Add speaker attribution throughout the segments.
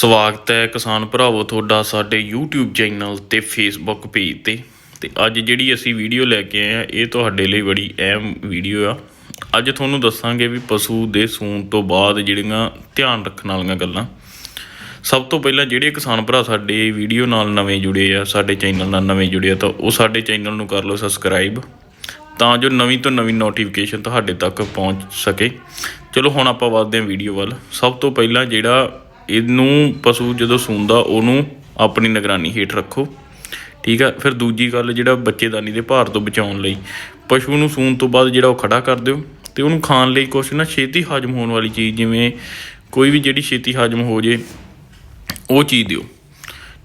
Speaker 1: ਸਵਾਗਤ ਹੈ ਕਿਸਾਨ ਭਰਾਵੋ ਤੁਹਾਡਾ ਸਾਡੇ YouTube ਚੈਨਲ ਤੇ Facebook ਪੇਜ ਤੇ। ਤੇ ਅੱਜ ਜਿਹੜੀ ਅਸੀਂ ਵੀਡੀਓ ਲੈ ਕੇ ਆਏ ਆ, ਇਹ ਤੁਹਾਡੇ ਲਈ ਬੜੀ ਅਹਿਮ ਵੀਡੀਓ ਆ। ਅੱਜ ਤੁਹਾਨੂੰ ਦੱਸਾਂਗੇ ਵੀ ਪਸ਼ੂ ਦੇ ਸੂਣ ਤੋਂ ਬਾਅਦ ਜਿਹੜੀਆਂ ਧਿਆਨ ਰੱਖਣ ਵਾਲੀਆਂ ਗੱਲਾਂ। ਸਭ ਤੋਂ ਪਹਿਲਾਂ ਜਿਹੜੇ ਕਿਸਾਨ ਭਰਾ ਸਾਡੇ ਵੀਡੀਓ ਨਾਲ ਨਵੇਂ ਜੁੜੇ ਆ, ਸਾਡੇ ਚੈਨਲ ਨਾਲ ਨਵੇਂ ਜੁੜੇ ਆ, ਤਾਂ ਉਹ ਸਾਡੇ ਚੈਨਲ ਨੂੰ ਕਰ ਲਓ ਸਬਸਕ੍ਰਾਈਬ ਤਾਂ ਜੋ ਨਵੀਂ ਤੋਂ ਨਵੀਂ ਨੋਟੀਫਿਕੇਸ਼ਨ ਤੁਹਾਡੇ ਤੱਕ ਪਹੁੰਚ ਸਕੇ। ਚਲੋ ਹੁਣ ਆਪਾਂ ਵੱਧਦੇ ਹਾਂ ਵੀਡੀਓ ਵੱਲ। ਸਭ ਤੋਂ ਪਹਿਲਾਂ ਜਿਹੜਾ ਇਹਨੂੰ ਪਸ਼ੂ ਜਦੋਂ ਸੂੰਦਾ, ਉਹਨੂੰ ਆਪਣੀ ਨਿਗਰਾਨੀ ਹੇਠ ਰੱਖੋ। ਠੀਕ ਆ? ਫਿਰ ਦੂਜੀ ਗੱਲ ਜਿਹੜਾ ਬੱਚੇਦਾਨੀ ਦੇ ਭਾਰ ਤੋਂ ਬਚਾਉਣ ਲਈ, ਪਸ਼ੂ ਨੂੰ ਸੂਣ ਤੋਂ ਬਾਅਦ ਜਿਹੜਾ ਉਹ ਖੜਾ ਕਰ ਦਿਓ ਤੇ ਉਹਨੂੰ ਖਾਣ ਲਈ ਕੁਛ ਨਾ ਛੇਤੀ ਹਜਮ ਹੋਣ ਵਾਲੀ ਚੀਜ਼, ਜਿਵੇਂ ਕੋਈ ਵੀ ਜਿਹੜੀ ਛੇਤੀ ਹਜਮ ਹੋ ਜੇ, ਉਹ ਚੀਜ਼ ਦਿਓ।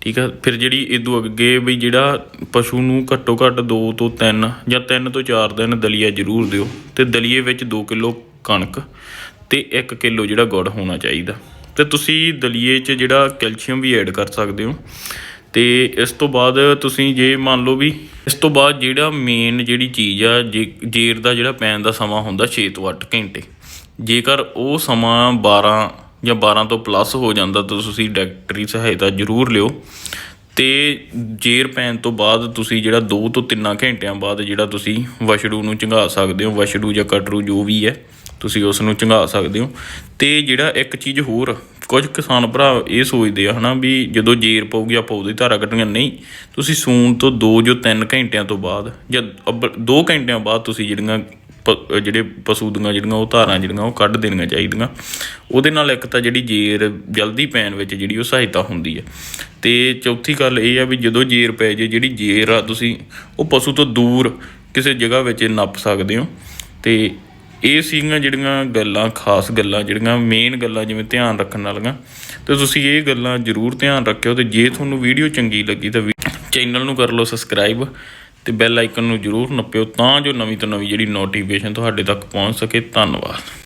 Speaker 1: ਠੀਕ ਆ? ਫਿਰ ਜਿਹੜੀ ਇਦੋਂ ਅੱਗੇ ਵੀ ਜਿਹੜਾ ਪਸ਼ੂ ਨੂੰ ਘੱਟੋ ਘੱਟ 2 ਤੋਂ 3 ਜਾਂ 3 ਤੋਂ 4 ਦਿਨ ਦਲੀਆ ਜ਼ਰੂਰ ਦਿਓ ਤੇ ਦਲੀਏ ਵਿੱਚ 2 ਕਿਲੋ ਕਣਕ ਤੇ 1 ਕਿਲੋ ਜਿਹੜਾ ਗੁੜ ਹੋਣਾ ਚਾਹੀਦਾ। ਤੇ ਤੁਸੀਂ ਦਲੀਏ 'ਚ ਜਿਹੜਾ ਕੈਲਸ਼ੀਅਮ ਵੀ ਐਡ ਕਰ ਸਕਦੇ ਹੋ। ਤੇ ਇਸ ਤੋਂ ਬਾਅਦ ਤੁਸੀਂ ਜੇ ਮੰਨ ਲਓ ਵੀ ਇਸ ਤੋਂ ਬਾਅਦ ਜਿਹੜਾ ਮੇਨ ਜਿਹੜੀ ਚੀਜ਼ ਆ, ਜੇ ਜੇਰ ਦਾ ਜਿਹੜਾ ਪੈਣ ਦਾ ਸਮਾਂ ਹੁੰਦਾ 6 ਤੋਂ 8 ਘੰਟੇ। ਜੇਕਰ ਉਹ ਸਮਾਂ 12 ਜਾਂ 12 ਤੋਂ ਪਲੱਸ ਹੋ ਜਾਂਦਾ ਤਾਂ ਤੁਸੀਂ ਡਾਕਟਰੀ ਸਹਾਇਤਾ ਜ਼ਰੂਰ ਲਿਓ। ਤੇ ਜੇਰ ਪੈਣ ਤੋਂ ਬਾਅਦ ਤੁਸੀਂ ਜਿਹੜਾ 2 ਤੋਂ 3 ਘੰਟਿਆਂ ਬਾਅਦ ਜਿਹੜਾ ਤੁਸੀਂ ਵਸ਼ੜੂ ਨੂੰ ਚੰਗਾ ਸਕਦੇ ਹੋ, ਵਸ਼ੜੂ ਜਾਂ ਕਟਰੂ ਜੋ ਵੀ ਹੈ। ਤੁਸੀਂ ਉਸ ਨੂੰ ਚੰਗਾ ਸਕਦੇ ਹੋ। ਤੇ ਜਿਹੜਾ ਇੱਕ ਚੀਜ਼ ਹੋਰ, ਕੁਝ ਕਿਸਾਨ ਭਰਾ ਇਹ ਸੋਚਦੇ ਆ ਹਨਾ ਵੀ ਜਦੋਂ ਜੇਰ ਪਊਗੀ ਆਪਾਂ ਉਹਦੀ ਧਾਰਾ ਕੱਢਣੀਆਂ। ਨਹੀਂ, ਤੁਸੀਂ ਸੂਣ ਤੋਂ 2 ਜੋ 3 ਘੰਟਿਆਂ ਤੋਂ ਬਾਅਦ ਜਾਂ 2 ਘੰਟਿਆਂ ਬਾਅਦ ਤੁਸੀਂ ਜਿਹੜੀਆਂ ਪ- ਜਿਹੜੇ ਪਸ਼ੂ ਦੀਆਂ ਜਿਹੜੀਆਂ ਉਹ ਧਾਰਾਂ ਜਿਹੜੀਆਂ ਉਹ ਕੱਢ ਦੇਣੀਆਂ ਚਾਹੀਦੀਆਂ। ਉਹਦੇ ਨਾਲ ਇੱਕ ਤਾਂ ਜਿਹੜੀ ਜੇਰ ਜਲਦੀ ਪੈਣ ਵਿੱਚ ਜਿਹੜੀ ਉਹ ਸਹਾਇਤਾ ਹੁੰਦੀ ਹੈ ਤੇ ਚੌਥੀ ਗੱਲ ਇਹ ਆ ਵੀ ਜਦੋਂ ਜੇਰ ਪੈ ਜੇ, ਜਿਹੜੀ ਜੇਰ ਆ ਤੁਸੀਂ ਉਹ ਪਸ਼ੂ ਤੋਂ ਦੂਰ ਕਿਸੇ ਜਗ੍ਹਾ ਵਿੱਚ ਨੱਪ ਸਕਦੇ ਹੋ। ਤੇ ਇਹ ਸੀਗੀਆਂ ਜਿਹੜੀਆਂ ਗੱਲਾਂ, ਖਾਸ ਗੱਲਾਂ, ਜਿਹੜੀਆਂ ਮੇਨ ਗੱਲਾਂ ਜਿਵੇਂ ਧਿਆਨ ਰੱਖਣ ਵਾਲੀਆਂ। ਤੇ ਤੁਸੀਂ ਇਹ ਗੱਲਾਂ ਜ਼ਰੂਰ ਧਿਆਨ ਰੱਖਿਓ ਤੇ ਜੇ ਤੁਹਾਨੂੰ ਵੀਡੀਓ ਚੰਗੀ ਲੱਗੀ ਤਾਂ ਚੈਨਲ ਨੂੰ ਕਰ ਲਓ ਸਬਸਕ੍ਰਾਈਬ ਤੇ ਬੈਲ ਆਈਕਨ ਨੂੰ ਜ਼ਰੂਰ ਨੱਪਿਓ ਤਾਂ ਜੋ ਨਵੀਂ ਤੋਂ ਨਵੀਂ ਜਿਹੜੀ ਨੋਟੀਫਿਕੇਸ਼ਨ ਤੁਹਾਡੇ ਤੱਕ ਪਹੁੰਚ ਸਕੇ। ਧੰਨਵਾਦ।